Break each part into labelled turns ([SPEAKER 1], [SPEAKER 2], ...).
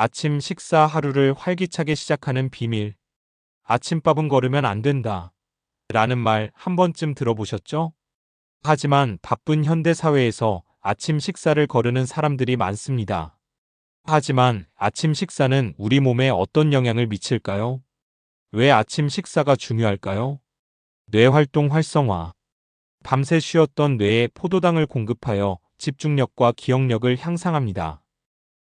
[SPEAKER 1] 아침 식사 하루를 활기차게 시작하는 비밀. 아침밥은 거르면 안 된다. 라는 말 한 번쯤 들어보셨죠? 하지만 바쁜 현대 사회에서 아침 식사를 거르는 사람들이 많습니다. 하지만 아침 식사는 우리 몸에 어떤 영향을 미칠까요? 왜 아침 식사가 중요할까요? 뇌활동 활성화. 밤새 쉬었던 뇌에 포도당을 공급하여 집중력과 기억력을 향상합니다.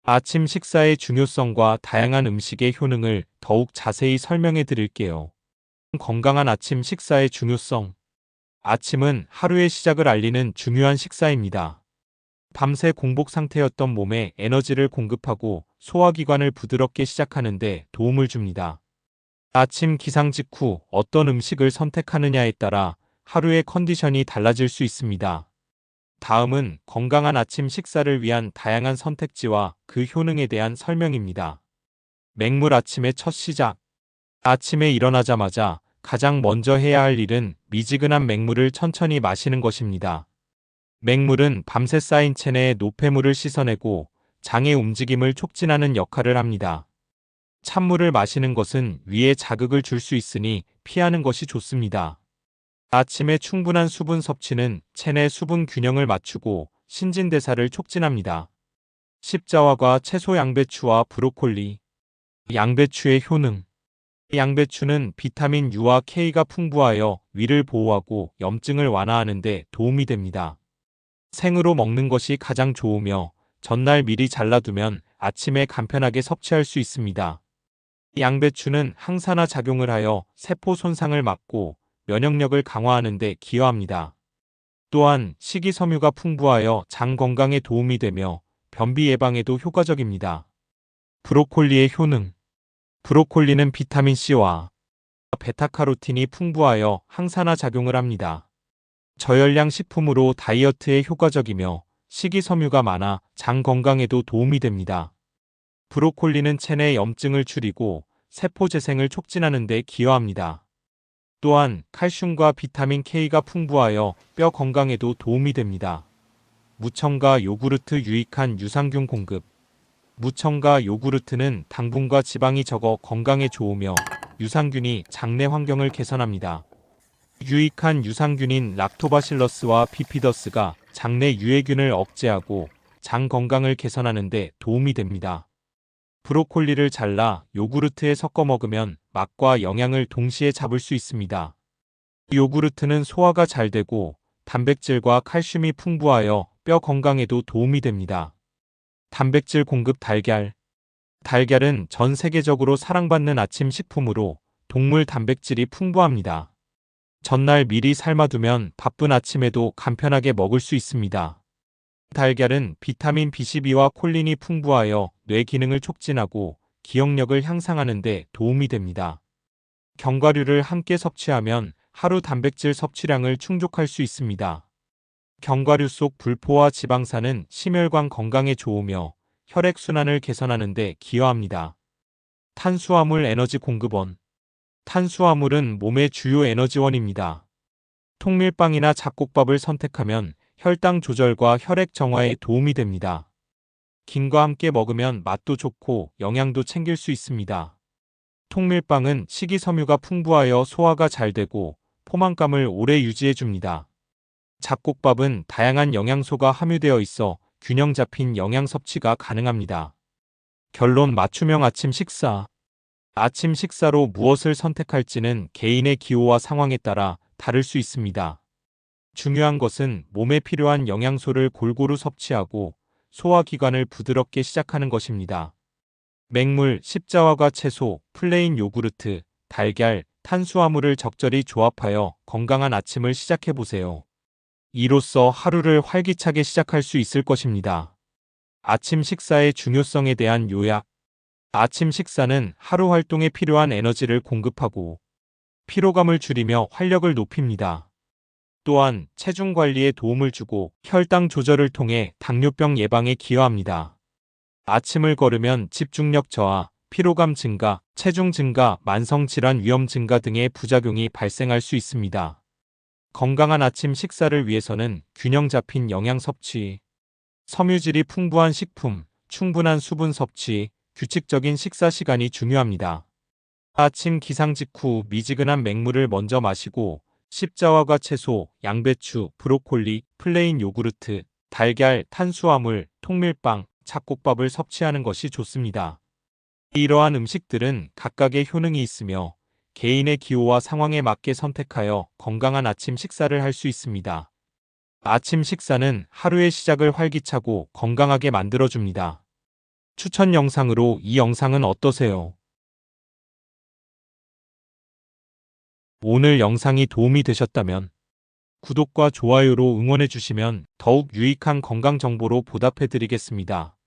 [SPEAKER 1] 아침 식사의 중요성과 다양한 음식의 효능을 더욱 자세히 설명해 드릴게요. 건강한 아침 식사의 중요성. 아침은 하루의 시작을 알리는 중요한 식사입니다. 밤새 공복 상태였던 몸에 에너지를 공급하고 소화기관을 부드럽게 시작하는데 도움을 줍니다. 아침 기상 직후 어떤 음식을 선택하느냐에 따라 하루의 컨디션이 달라질 수 있습니다. 다음은 건강한 아침 식사를 위한 다양한 선택지와 그 효능에 대한 설명입니다. 맹물 아침의 첫 시작. 아침에 일어나자마자 가장 먼저 해야 할 일은 미지근한 맹물을 천천히 마시는 것입니다. 맹물은 밤새 쌓인 체내의 노폐물을 씻어내고 장의 움직임을 촉진하는 역할을 합니다. 찬물을 마시는 것은 위에 자극을 줄 수 있으니 피하는 것이 좋습니다. 아침에 충분한 수분 섭취는 체내 수분 균형을 맞추고 신진대사를 촉진합니다. 십자화과 채소 양배추와 브로콜리. 양배추의 효능. 양배추는 비타민 U와 K가 풍부하여 위를 보호하고 염증을 완화하는 데 도움이 됩니다. 생으로 먹는 것이 가장 좋으며 전날 미리 잘라두면 아침에 간편하게 섭취할 수 있습니다. 양배추는 항산화 작용을 하여 세포 손상을 막고 면역력을 강화하는 데 기여합니다. 또한 식이섬유가 풍부하여 장 건강에 도움이 되며 변비 예방에도 효과적입니다. 브로콜리의 효능 브로콜리는 비타민C와 베타카로틴이 풍부하여 항산화 작용을 합니다. 저열량 식품으로 다이어트에 효과적이며 식이섬유가 많아 장 건강에도 도움이 됩니다. 브로콜리는 체내 염증을 줄이고 세포 재생을 촉진하는 데 기여합니다. 또한 칼슘과 비타민 K가 풍부하여 뼈 건강에도 도움이 됩니다. 무청과 요구르트 유익한 유산균 공급 무청과 요구르트는 당분과 지방이 적어 건강에 좋으며 유산균이 장내 환경을 개선합니다. 유익한 유산균인 락토바실러스와 비피더스가 장내 유해균을 억제하고 장 건강을 개선하는 데 도움이 됩니다. 브로콜리를 잘라 요구르트에 섞어 먹으면 맛과 영양을 동시에 잡을 수 있습니다. 요구르트는 소화가 잘 되고 단백질과 칼슘이 풍부하여 뼈 건강에도 도움이 됩니다. 단백질 공급 달걀. 달걀은 전 세계적으로 사랑받는 아침 식품으로 동물 단백질이 풍부합니다. 전날 미리 삶아두면 바쁜 아침에도 간편하게 먹을 수 있습니다. 달걀은 비타민 B12와 콜린이 풍부하여 뇌 기능을 촉진하고 기억력을 향상하는 데 도움이 됩니다. 견과류를 함께 섭취하면 하루 단백질 섭취량을 충족할 수 있습니다. 견과류 속 불포와 지방산은 심혈관 건강에 좋으며 혈액순환을 개선하는 데 기여합니다. 탄수화물 에너지 공급원 탄수화물은 몸의 주요 에너지원입니다. 통밀빵이나 잡곡밥을 선택하면 혈당 조절과 혈액 정화에 도움이 됩니다. 김과 함께 먹으면 맛도 좋고 영양도 챙길 수 있습니다. 통밀빵은 식이섬유가 풍부하여 소화가 잘 되고 포만감을 오래 유지해 줍니다. 잡곡밥은 다양한 영양소가 함유되어 있어 균형 잡힌 영양 섭취가 가능합니다. 결론 맞춤형 아침 식사. 아침 식사로 무엇을 선택할지는 개인의 기호와 상황에 따라 다를 수 있습니다. 중요한 것은 몸에 필요한 영양소를 골고루 섭취하고 소화기관을 부드럽게 시작하는 것입니다. 맹물, 십자화과 채소, 플레인 요구르트, 달걀, 탄수화물을 적절히 조합하여 건강한 아침을 시작해 보세요. 이로써 하루를 활기차게 시작할 수 있을 것입니다. 아침 식사의 중요성에 대한 요약. 아침 식사는 하루 활동에 필요한 에너지를 공급하고 피로감을 줄이며 활력을 높입니다. 또한 체중 관리에 도움을 주고 혈당 조절을 통해 당뇨병 예방에 기여합니다. 아침을 걸으면 집중력 저하, 피로감 증가, 체중 증가, 만성질환 위험 증가 등의 부작용이 발생할 수 있습니다. 건강한 아침 식사를 위해서는 균형 잡힌 영양 섭취, 섬유질이 풍부한 식품, 충분한 수분 섭취, 규칙적인 식사 시간이 중요합니다. 아침 기상 직후 미지근한 맹물을 먼저 마시고 십자화과 채소, 양배추, 브로콜리, 플레인 요구르트, 달걀, 탄수화물, 통밀빵, 잡곡밥을 섭취하는 것이 좋습니다. 이러한 음식들은 각각의 효능이 있으며 개인의 기호와 상황에 맞게 선택하여 건강한 아침 식사를 할 수 있습니다. 아침 식사는 하루의 시작을 활기차고 건강하게 만들어줍니다. 추천 영상으로 이 영상은 어떠세요? 오늘 영상이 도움이 되셨다면 구독과 좋아요로 응원해 주시면 더욱 유익한 건강 정보로 보답해 드리겠습니다.